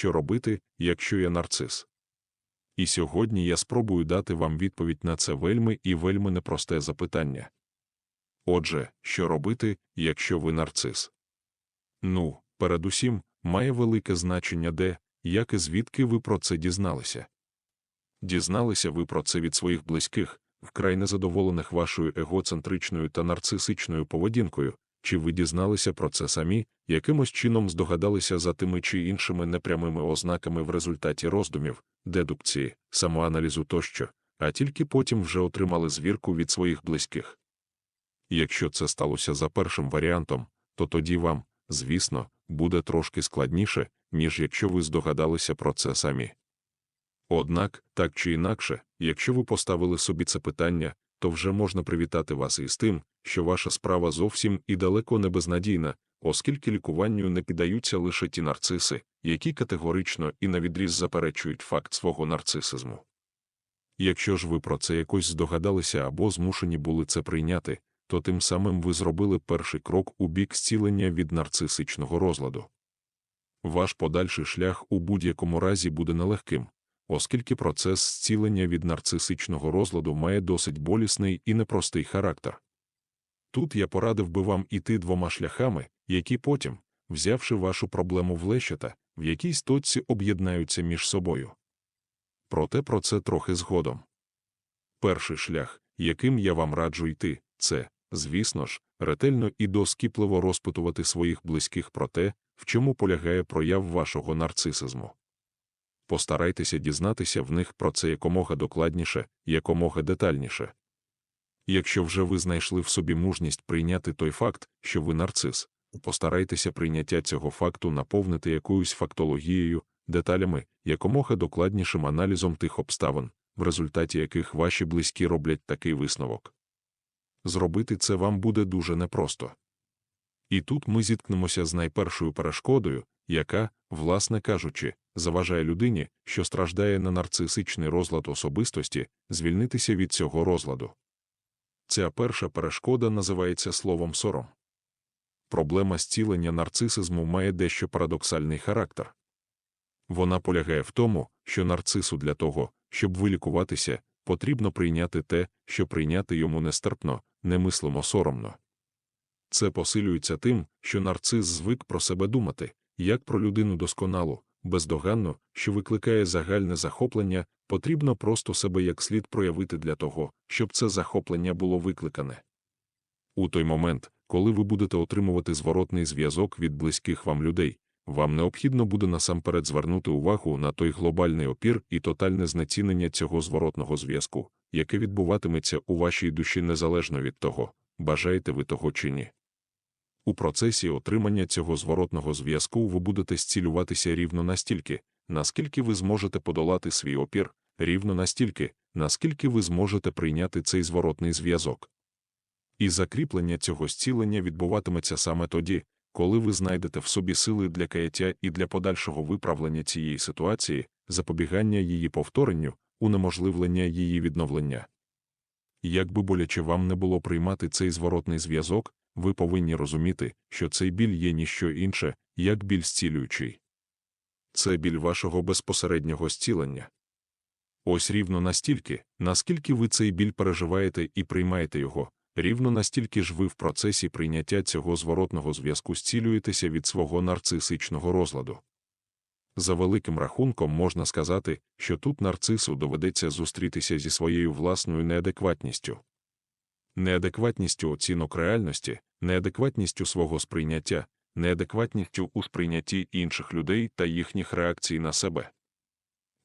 що робити, якщо я нарцис. І сьогодні я спробую дати вам відповідь на це вельми і вельми непросте запитання. Отже, що робити, якщо ви нарцис? Ну, передусім, має велике значення де, як і звідки ви про це дізналися. Дізналися ви про це від своїх близьких, вкрай незадоволених вашою егоцентричною та нарцисичною поведінкою, чи ви дізналися про це самі, якимось чином здогадалися за тими чи іншими непрямими ознаками в результаті роздумів, дедукції, самоаналізу тощо, а тільки потім вже отримали звірку від своїх близьких. Якщо це сталося за першим варіантом, то тоді вам, звісно, буде трошки складніше, ніж якщо ви здогадалися про це самі. Однак, так чи інакше, якщо ви поставили собі це питання, то вже можна привітати вас із тим, що ваша справа зовсім і далеко не безнадійна, оскільки лікуванню не піддаються лише ті нарциси, які категорично і навідріз заперечують факт свого нарцисизму. Якщо ж ви про це якось здогадалися або змушені були це прийняти, то тим самим ви зробили перший крок у бік зцілення від нарцисичного розладу. Ваш подальший шлях у будь-якому разі буде нелегким, оскільки процес зцілення від нарцисичного розладу має досить болісний і непростий характер. Тут я порадив би вам іти двома шляхами, які потім, взявши вашу проблему в лещата, в якійсь точці об'єднаються між собою. Проте про це трохи згодом. Перший шлях, яким я вам раджу йти, це, звісно ж, ретельно і доскіпливо розпитувати своїх близьких про те, в чому полягає прояв вашого нарцисизму. Постарайтеся дізнатися в них про це якомога докладніше, якомога детальніше. Якщо вже ви знайшли в собі мужність прийняти той факт, що ви нарцис, постарайтеся прийняття цього факту наповнити якоюсь фактологією, деталями, якомога докладнішим аналізом тих обставин, в результаті яких ваші близькі роблять такий висновок. Зробити це вам буде дуже непросто. І тут ми зіткнемося з найпершою перешкодою, яка, власне кажучи, заважає людині, що страждає на нарцисичний розлад особистості, звільнитися від цього розладу. Ця перша перешкода називається словом сором. Проблема зцілення нарцисизму має дещо парадоксальний характер. Вона полягає в тому, що нарцису для того, щоб вилікуватися, потрібно прийняти те, що прийняти йому нестерпно, немислимо соромно. Це посилюється тим, що нарцис звик про себе думати, як про людину досконалу, бездоганну, що викликає загальне захоплення, потрібно просто себе як слід проявити для того, щоб це захоплення було викликане. У той момент, коли ви будете отримувати зворотний зв'язок від близьких вам людей, вам необхідно буде насамперед звернути увагу на той глобальний опір і тотальне знецінення цього зворотного зв'язку, яке відбуватиметься у вашій душі незалежно від того, бажаєте ви того чи ні. У процесі отримання цього зворотного зв'язку ви будете зцілюватися рівно настільки, наскільки ви зможете подолати свій опір, рівно настільки, наскільки ви зможете прийняти цей зворотний зв'язок. І закріплення цього зцілення відбуватиметься саме тоді, коли ви знайдете в собі сили для каяття і для подальшого виправлення цієї ситуації, запобігання її повторенню, унеможливлення її відновлення. Як би боляче вам не було приймати цей зворотний зв'язок, ви повинні розуміти, що цей біль є ніщо інше, як біль зцілюючий. Це біль вашого безпосереднього зцілення. Ось рівно настільки, наскільки ви цей біль переживаєте і приймаєте його, рівно настільки ж ви в процесі прийняття цього зворотного зв'язку зцілюєтеся від свого нарцисичного розладу. За великим рахунком можна сказати, що тут нарцису доведеться зустрітися зі своєю власною неадекватністю. Неадекватністю оцінок реальності, неадекватністю свого сприйняття, неадекватністю у сприйнятті інших людей та їхніх реакцій на себе.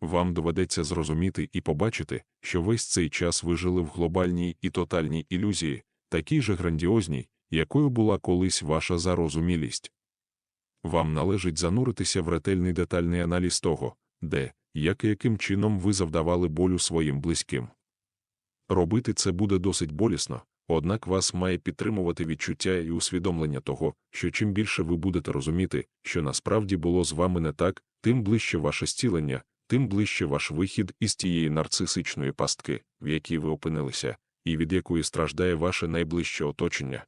Вам доведеться зрозуміти і побачити, що весь цей час ви жили в глобальній і тотальній ілюзії, такій же грандіозній, якою була колись ваша зарозумілість. Вам належить зануритися в ретельний детальний аналіз того, де, як і яким чином ви завдавали болю своїм близьким. Робити це буде досить болісно, однак вас має підтримувати відчуття і усвідомлення того, що чим більше ви будете розуміти, що насправді було з вами не так, тим ближче ваше зцілення, тим ближче ваш вихід із тієї нарцисичної пастки, в якій ви опинилися, і від якої страждає ваше найближче оточення.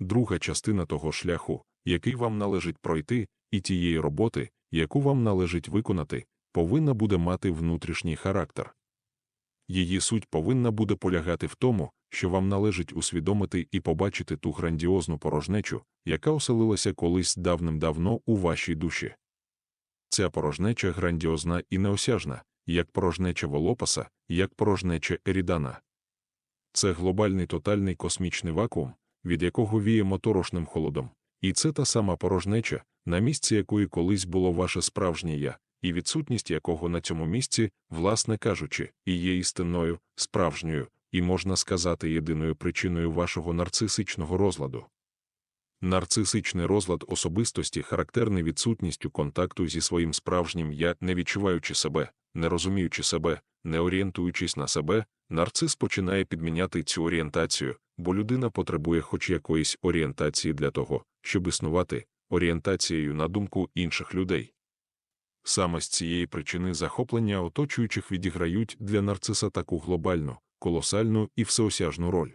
Друга частина того шляху, який вам належить пройти, і тієї роботи, яку вам належить виконати, повинна буде мати внутрішній характер. Її суть повинна буде полягати в тому, що вам належить усвідомити і побачити ту грандіозну порожнечу, яка оселилася колись давним-давно у вашій душі. Ця порожнеча грандіозна і неосяжна, як порожнеча Волопаса, як порожнеча Ерідана. Це глобальний тотальний космічний вакуум, від якого віє моторошним холодом, і це та сама порожнеча, на місці якої колись було ваше справжнє я, і відсутність якого на цьому місці, власне кажучи, і є істинною, справжньою, і можна сказати єдиною причиною вашого нарцисичного розладу. Нарцисичний розлад особистості характерний відсутністю контакту зі своїм справжнім я, не відчуваючи себе, не розуміючи себе, не орієнтуючись на себе, нарцис починає підміняти цю орієнтацію, бо людина потребує хоч якоїсь орієнтації для того, щоб існувати, орієнтацією на думку інших людей. Саме з цієї причини захоплення оточуючих відіграють для нарциса таку глобальну, колосальну і всеосяжну роль.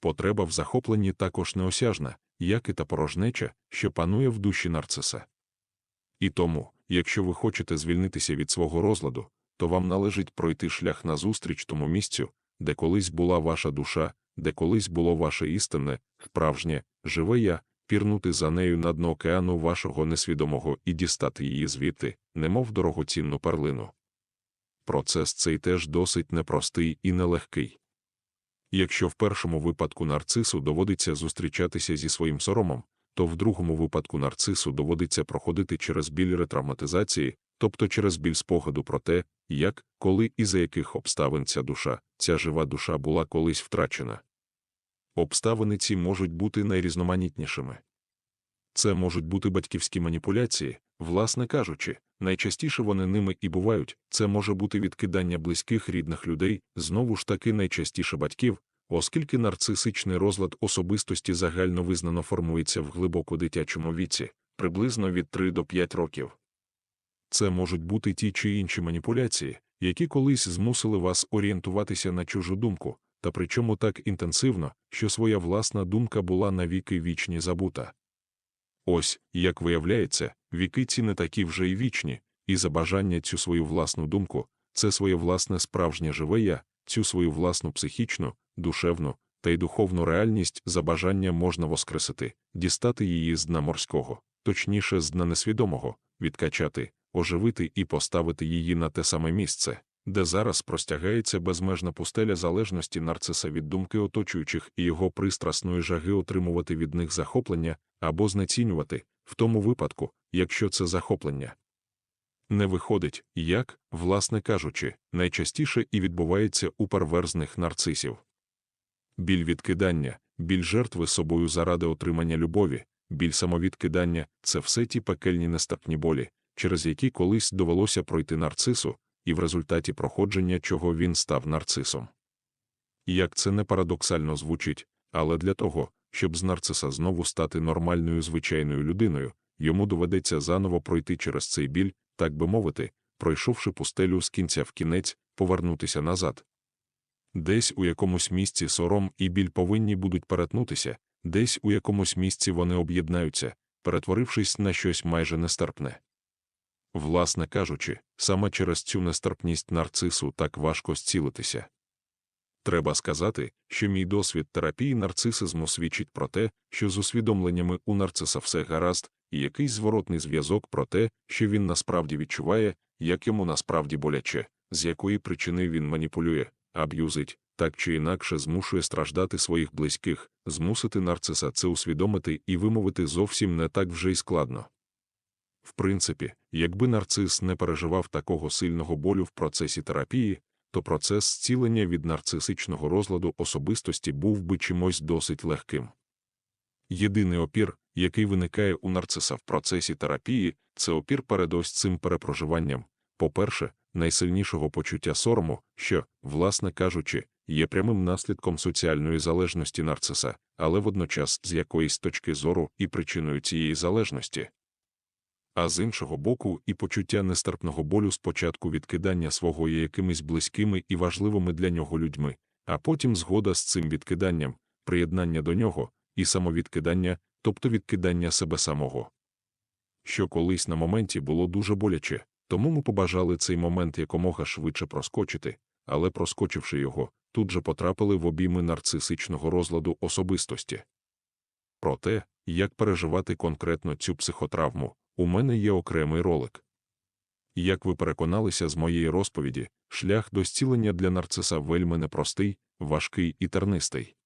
Потреба в захопленні також неосяжна, як і та порожнеча, що панує в душі нарциса. І тому, якщо ви хочете звільнитися від свого розладу, то вам належить пройти шлях назустріч тому місцю, де колись була ваша душа, де колись було ваше істинне, справжнє, живе я, пірнути за нею на дно океану вашого несвідомого і дістати її звідти, немов дорогоцінну перлину. Процес цей теж досить непростий і нелегкий. Якщо в першому випадку нарцису доводиться зустрічатися зі своїм соромом, то в другому випадку нарцису доводиться проходити через біль ретравматизації, тобто через біль спогаду про те, як, коли і за яких обставин ця душа, ця жива душа була колись втрачена. Обставини ці можуть бути найрізноманітнішими. Це можуть бути батьківські маніпуляції, власне кажучи, найчастіше вони ними і бувають, це може бути відкидання близьких рідних людей, знову ж таки найчастіше батьків, оскільки нарцисичний розлад особистості загально визнано формується в глибоко дитячому віці, приблизно від 3 до 5 років. Це можуть бути ті чи інші маніпуляції, які колись змусили вас орієнтуватися на чужу думку, та причому так інтенсивно, що своя власна думка була навіки вічні забута. Ось, як виявляється, віки ці не такі вже й вічні, і за бажання цю свою власну думку, це своє власне справжнє живе я, цю свою власну психічну, душевну та й духовну реальність за бажання можна воскресити, дістати її з дна морського, точніше з дна несвідомого, відкачати, оживити і поставити її на те саме місце, де зараз простягається безмежна пустеля залежності нарциса від думки оточуючих і його пристрасної жаги отримувати від них захоплення або знецінювати, в тому випадку, якщо це захоплення. Не виходить, як, власне кажучи, найчастіше і відбувається у перверзних нарцисів. Біль відкидання, біль жертви собою заради отримання любові, біль самовідкидання це все ті пекельні нестерпні болі, через які колись довелося пройти нарцису, і в результаті проходження чого він став нарцисом. Як це не парадоксально звучить, але для того, щоб з нарциса знову стати нормальною звичайною людиною, йому доведеться заново пройти через цей біль, так би мовити, пройшовши пустелю з кінця в кінець, повернутися назад. Десь у якомусь місці сором і біль повинні будуть перетнутися, десь у якомусь місці вони об'єднаються, перетворившись на щось майже нестерпне. Власне кажучи, саме через цю нестерпність нарцису так важко зцілитися. Треба сказати, що мій досвід терапії нарцисизму свідчить про те, що з усвідомленнями у нарциса все гаразд, і якийсь зворотний зв'язок про те, що він насправді відчуває, як йому насправді боляче, з якої причини він маніпулює, аб'юзить, так чи інакше змушує страждати своїх близьких, змусити нарциса це усвідомити і вимовити зовсім не так вже й складно. В принципі, якби нарцис не переживав такого сильного болю в процесі терапії, то процес зцілення від нарцисичного розладу особистості був би чимось досить легким. Єдиний опір, який виникає у нарциса в процесі терапії, це опір перед ось цим перепроживанням. По-перше, найсильнішого почуття сорому, що, власне кажучи, є прямим наслідком соціальної залежності нарциса, але водночас з якоїсь точки зору і причиною цієї залежності. А з іншого боку, і почуття нестерпного болю спочатку відкидання свого є якимись близькими і важливими для нього людьми, а потім згода з цим відкиданням, приєднання до нього, і самовідкидання, тобто відкидання себе самого. що колись на моменті було дуже боляче, тому ми побажали цей момент якомога швидше проскочити, але проскочивши його, тут же потрапили в обійми нарцисичного розладу особистості. Про те, як переживати конкретно цю психотравму, у мене є окремий ролик. Як ви переконалися з моєї розповіді, шлях до зцілення для нарциса вельми непростий, важкий і тернистий.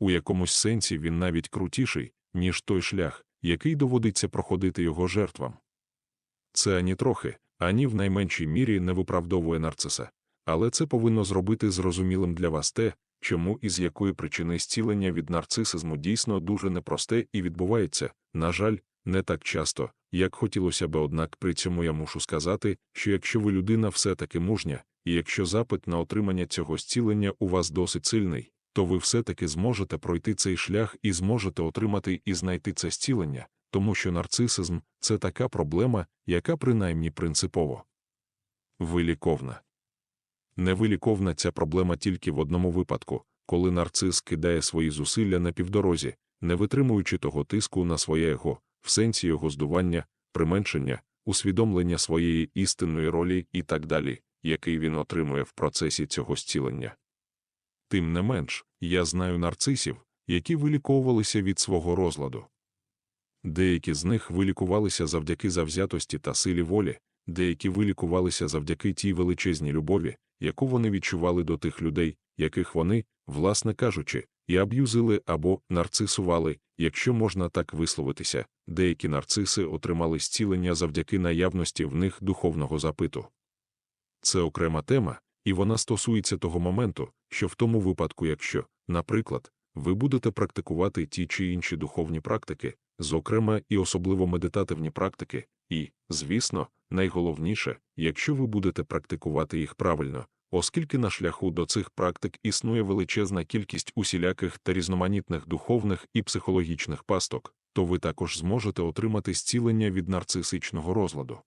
У якомусь сенсі він навіть крутіший, ніж той шлях, який доводиться проходити його жертвам. Це ані трохи, ані в найменшій мірі не виправдовує нарциса, але це повинно зробити зрозумілим для вас те, чому і з якої причини зцілення від нарцисизму дійсно дуже непросте і відбувається, на жаль, не так часто, як хотілося би, однак при цьому я мушу сказати, що якщо ви людина все-таки мужня, і якщо запит на отримання цього зцілення у вас досить сильний, то ви все-таки зможете пройти цей шлях і зможете отримати і знайти це зцілення, тому що нарцисизм це така проблема, яка принаймні принципово виліковна. Невиліковна ця проблема тільки в одному випадку, коли нарцис кидає свої зусилля на півдорозі, не витримуючи того тиску на своє его, в сенсі його здування, применшення, усвідомлення своєї істинної ролі і так далі, який він отримує в процесі цього зцілення. Тим не менш, я знаю нарцисів, які виліковувалися від свого розладу. Деякі з них вилікувалися завдяки завзятості та силі волі, деякі вилікувалися завдяки тій величезній любові, яку вони відчували до тих людей, яких вони, власне кажучи, і аб'юзили або нарцисували, якщо можна так висловитися, деякі нарциси отримали зцілення завдяки наявності в них духовного запиту. Це окрема тема, і вона стосується того моменту, що в тому випадку, якщо, наприклад, ви будете практикувати ті чи інші духовні практики, зокрема і особливо медитативні практики, і, звісно, найголовніше, якщо ви будете практикувати їх правильно, оскільки на шляху до цих практик існує величезна кількість усіляких та різноманітних духовних і психологічних пасток, то ви також зможете отримати зцілення від нарцисичного розладу.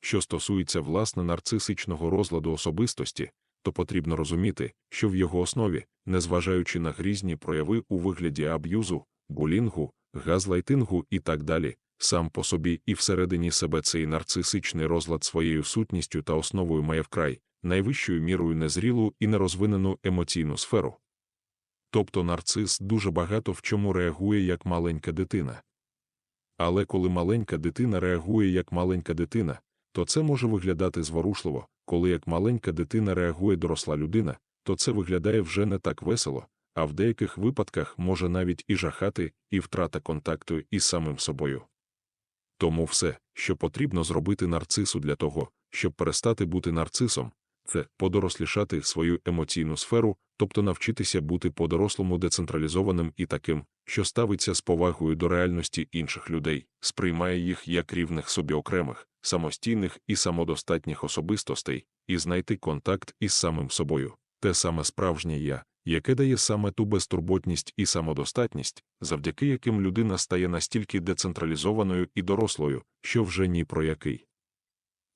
Що стосується власне нарцисичного розладу особистості, то потрібно розуміти, що в його основі, незважаючи на грізні прояви у вигляді аб'юзу, булінгу, газлайтингу і так далі, сам по собі і всередині себе цей нарцисичний розлад своєю сутністю та основою має вкрай, найвищою мірою незрілу і нерозвинену емоційну сферу. Тобто нарцис дуже багато в чому реагує як маленька дитина. Але коли маленька дитина реагує як маленька дитина, то це може виглядати зворушливо, коли як маленька дитина реагує доросла людина, то це виглядає вже не так весело, а в деяких випадках може навіть і жахати, і втрата контакту із самим собою. Тому все, що потрібно зробити нарцису для того, щоб перестати бути нарцисом, це подорослішати свою емоційну сферу, тобто навчитися бути по-дорослому децентралізованим і таким, що ставиться з повагою до реальності інших людей, сприймає їх як рівних собі окремих, самостійних і самодостатніх особистостей, і знайти контакт із самим собою, те саме справжнє я, яке дає саме ту безтурботність і самодостатність, завдяки яким людина стає настільки децентралізованою і дорослою, що вже ні про який.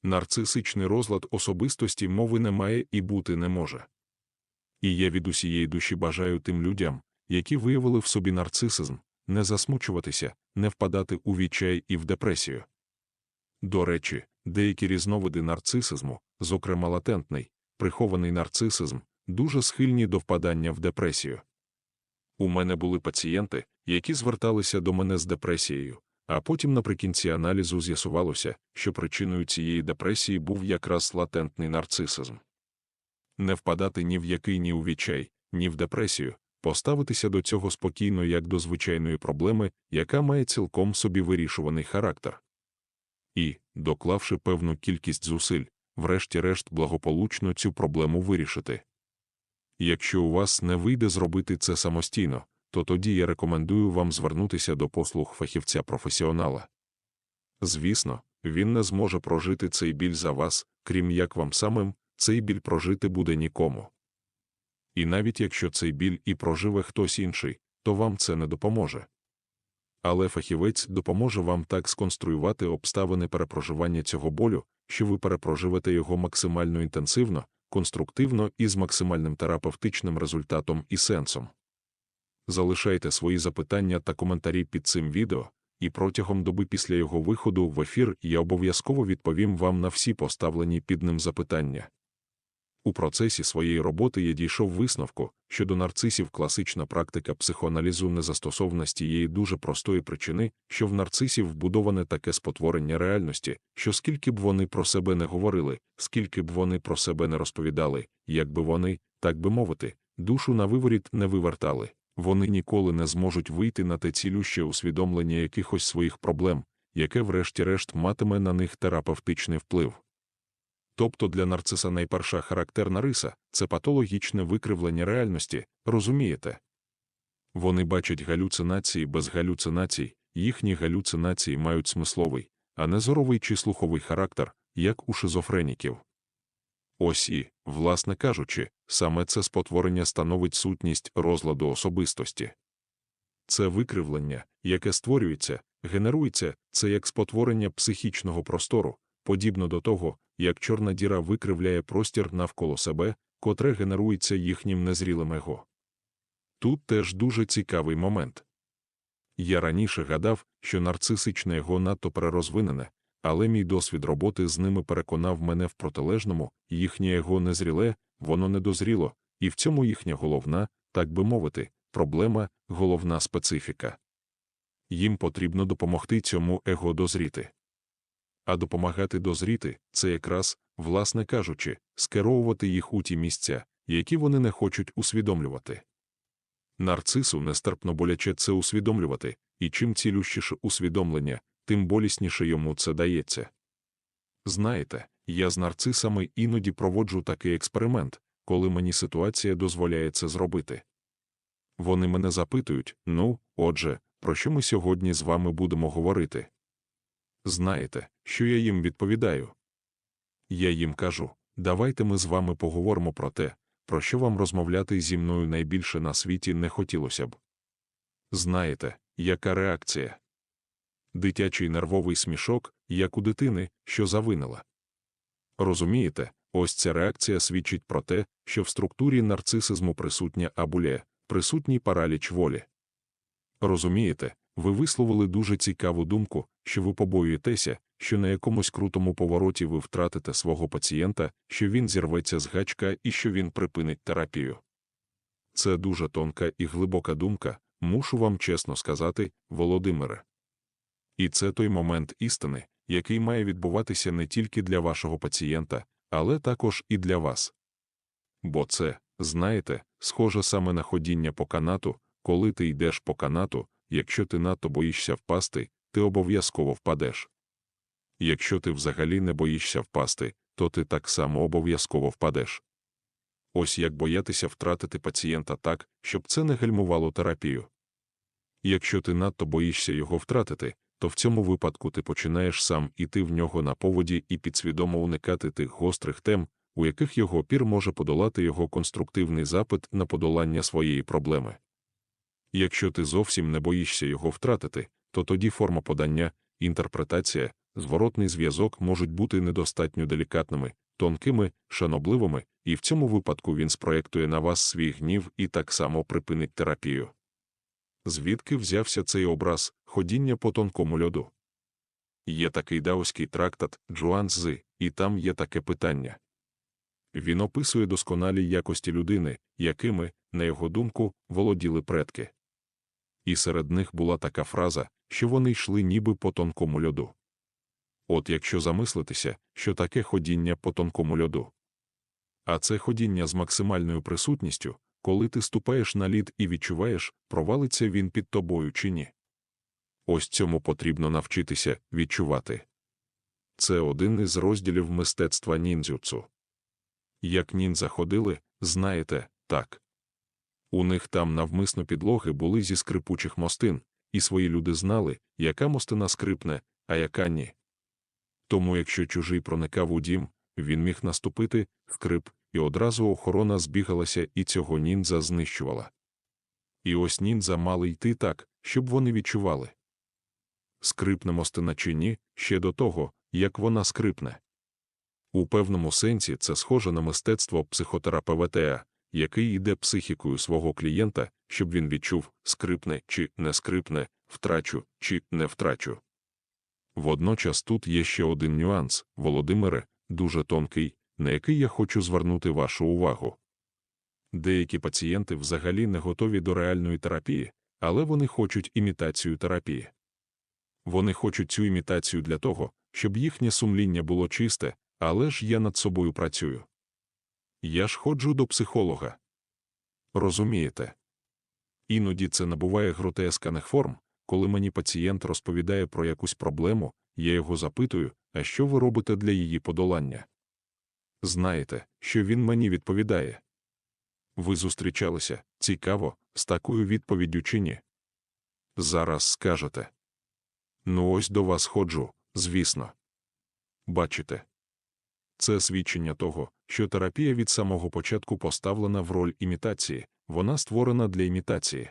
Нарцисичний розлад особистості мови немає і бути не може. І я від усієї душі бажаю тим людям, які виявили в собі нарцисизм, не засмучуватися, не впадати у відчай і в депресію. До речі, деякі різновиди нарцисизму, зокрема латентний, прихований нарцисизм, дуже схильні до впадання в депресію. У мене були пацієнти, які зверталися до мене з депресією, а потім наприкінці аналізу з'ясувалося, що причиною цієї депресії був якраз латентний нарцисизм. Не впадати ні в який ні у відчай, ні в депресію, поставитися до цього спокійно як до звичайної проблеми, яка має цілком собі вирішуваний характер. І, доклавши певну кількість зусиль, врешті-решт благополучно цю проблему вирішити. Якщо у вас не вийде зробити це самостійно, то тоді я рекомендую вам звернутися до послуг фахівця професіонала. Звісно, він не зможе прожити цей біль за вас, крім як вам самим, цей біль прожити буде нікому. І навіть якщо цей біль і проживе хтось інший, то вам це не допоможе. Але фахівець допоможе вам так сконструювати обставини перепроживання цього болю, що ви перепроживете його максимально інтенсивно, конструктивно і з максимальним терапевтичним результатом і сенсом. Залишайте свої запитання та коментарі під цим відео, і протягом доби після його виходу в ефір я обов'язково відповім вам на всі поставлені під ним запитання. У процесі своєї роботи я дійшов висновку, що до нарцисів класична практика психоаналізу не застосована з тієї дуже простої причини, що в нарцисів вбудоване таке спотворення реальності, що скільки б вони про себе не говорили, скільки б вони про себе не розповідали, як би вони, так би мовити, душу на виворіт не вивертали, вони ніколи не зможуть вийти на те цілюще усвідомлення якихось своїх проблем, яке врешті-решт матиме на них терапевтичний вплив. Тобто для нарциса найперша характерна риса це патологічне викривлення реальності, розумієте? Вони бачать галюцинації без галюцинацій, їхні галюцинації мають смисловий, а не зоровий чи слуховий характер, як у шизофреніків. Ось і, власне кажучи, саме це спотворення становить сутність розладу особистості. Це викривлення, яке створюється, генерується, це як спотворення психічного простору, подібно до того, як чорна діра викривляє простір навколо себе, котре генерується їхнім незрілим его. Тут теж дуже цікавий момент. Я раніше гадав, що нарцисичне его надто перерозвинене, але мій досвід роботи з ними переконав мене в протилежному, їхнє его незріле, воно не дозріло, і в цьому їхня головна, так би мовити, проблема, головна специфіка. Їм потрібно допомогти цьому его дозріти. А допомагати дозріти це якраз, власне кажучи, скеровувати їх у ті місця, які вони не хочуть усвідомлювати. Нарцису нестерпно боляче це усвідомлювати, і чим цілющіше усвідомлення, тим болісніше йому це дається. Знаєте, я з нарцисами іноді проводжу такий експеримент, коли мені ситуація дозволяє це зробити. Вони мене запитують ну, отже, про що ми сьогодні з вами будемо говорити? Знаєте, що я їм відповідаю? Я їм кажу давайте ми з вами поговоримо про те, про що вам розмовляти зі мною найбільше на світі не хотілося б. Знаєте, яка реакція? Дитячий нервовий смішок, як у дитини, що завинила. Розумієте, ось ця реакція свідчить про те, що в структурі нарцисизму присутня абулія, присутній параліч волі. Розумієте, ви висловили дуже цікаву думку, що ви побоюєтеся, що на якомусь крутому повороті ви втратите свого пацієнта, що він зірветься з гачка і що він припинить терапію. Це дуже тонка і глибока думка, мушу вам чесно сказати, Володимире. І це той момент істини, який має відбуватися не тільки для вашого пацієнта, але також і для вас. Бо це, знаєте, схоже саме на ходіння по канату, коли ти йдеш по канату, якщо ти надто боїшся впасти, ти обов'язково впадеш. Якщо ти взагалі не боїшся впасти, то ти так само обов'язково впадеш. Ось як боятися втратити пацієнта так, щоб це не гальмувало терапію. Якщо ти надто боїшся його втратити, то в цьому випадку ти починаєш сам іти в нього на поводі і підсвідомо уникати тих гострих тем, у яких його опір може подолати його конструктивний запит на подолання своєї проблеми. Якщо ти зовсім не боїшся його втратити, то тоді форма подання, інтерпретація, зворотний зв'язок можуть бути недостатньо делікатними, тонкими, шанобливими, і в цьому випадку він спроєктує на вас свій гнів і так само припинить терапію. Звідки взявся цей образ ходіння по тонкому льоду? Є такий даоський трактат Джуан Цзи, і там є таке питання. Він описує досконалі якості людини, якими, на його думку, володіли предки. І серед них була така фраза, що вони йшли ніби по тонкому льоду. От якщо замислитися, що таке ходіння по тонкому льоду. А це ходіння з максимальною присутністю, коли ти ступаєш на лід і відчуваєш, провалиться він під тобою чи ні. Ось цьому потрібно навчитися відчувати. Це один із розділів мистецтва ніндзюцу. Як ніндзя ходили, знаєте, так. У них там навмисно підлоги були зі скрипучих мостин, і свої люди знали, яка мостина скрипне, а яка ні. Тому, якщо чужий проникав у дім, він міг наступити, скрип, і одразу охорона збігалася і цього ніндза знищувала. І ось ніндза мали йти так, щоб вони відчували. Скрипне мостина чи ні, ще до того, як вона скрипне. У певному сенсі це схоже на мистецтво психотерапевта, який йде психікою свого клієнта, щоб він відчув, скрипне чи не скрипне, втрачу чи не втрачу. Водночас тут є ще один нюанс, Володимире, дуже тонкий, на який я хочу звернути вашу увагу. Деякі пацієнти взагалі не готові до реальної терапії, але вони хочуть імітацію терапії. Вони хочуть цю імітацію для того, щоб їхнє сумління було чисте, але ж я над собою працюю. Я ж ходжу до психолога. Розумієте? Іноді це набуває гротесканих форм, коли мені пацієнт розповідає про якусь проблему, я його запитую, а що ви робите для її подолання? Знаєте, що він мені відповідає? Ви зустрічалися, цікаво, з такою відповіддю чи ні? Зараз скажете. Ну ось до вас ходжу, звісно. Бачите? Це свідчення того, що терапія від самого початку поставлена в роль імітації, вона створена для імітації.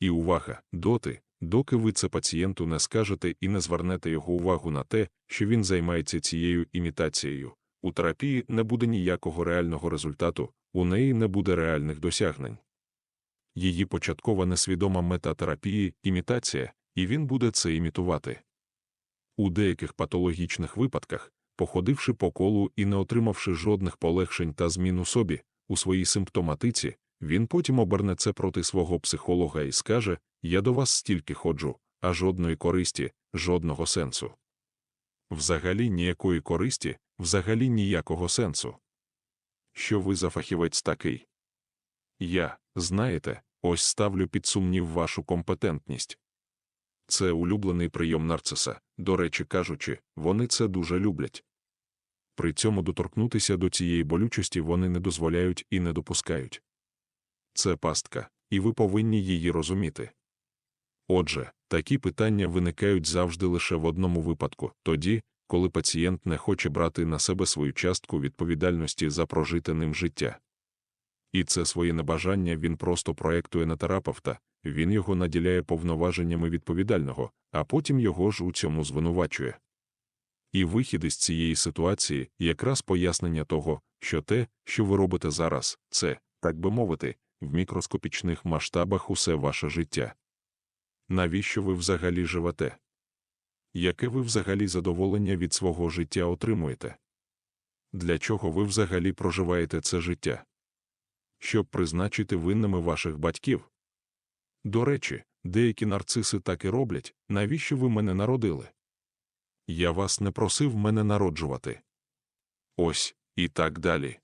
І увага, доти, доки ви це пацієнту не скажете і не звернете його увагу на те, що він займається цією імітацією, у терапії не буде ніякого реального результату, у неї не буде реальних досягнень. Її початкова несвідома мета терапії імітація, і він буде це імітувати. У деяких патологічних випадках, походивши по колу і не отримавши жодних полегшень та змін у собі, у своїй симптоматиці, він потім оберне це проти свого психолога і скаже: Я до вас стільки ходжу, а жодної користі, жодного сенсу. Взагалі ніякої користі, взагалі ніякого сенсу. Що ви за фахівець такий? Я, знаєте, ось ставлю під сумнів вашу компетентність. Це улюблений прийом нарциса, до речі кажучи, вони це дуже люблять. При цьому доторкнутися до цієї болючості вони не дозволяють і не допускають. Це пастка, і ви повинні її розуміти. Отже, такі питання виникають завжди лише в одному випадку тоді, коли пацієнт не хоче брати на себе свою частку відповідальності за прожите ним життя. І це своє небажання він просто проєктує на терапевта, він його наділяє повноваженнями відповідального, а потім його ж у цьому звинувачує. І вихід із цієї ситуації якраз пояснення того, що те, що ви робите зараз, це, так би мовити, в мікроскопічних масштабах усе ваше життя. Навіщо ви взагалі живете? Яке ви взагалі задоволення від свого життя отримуєте? Для чого ви взагалі проживаєте це життя? Щоб призначити винними ваших батьків? До речі, деякі нарциси так і роблять, навіщо ви мене народили? Я вас не просив мене народжувати. Ось, і так далі.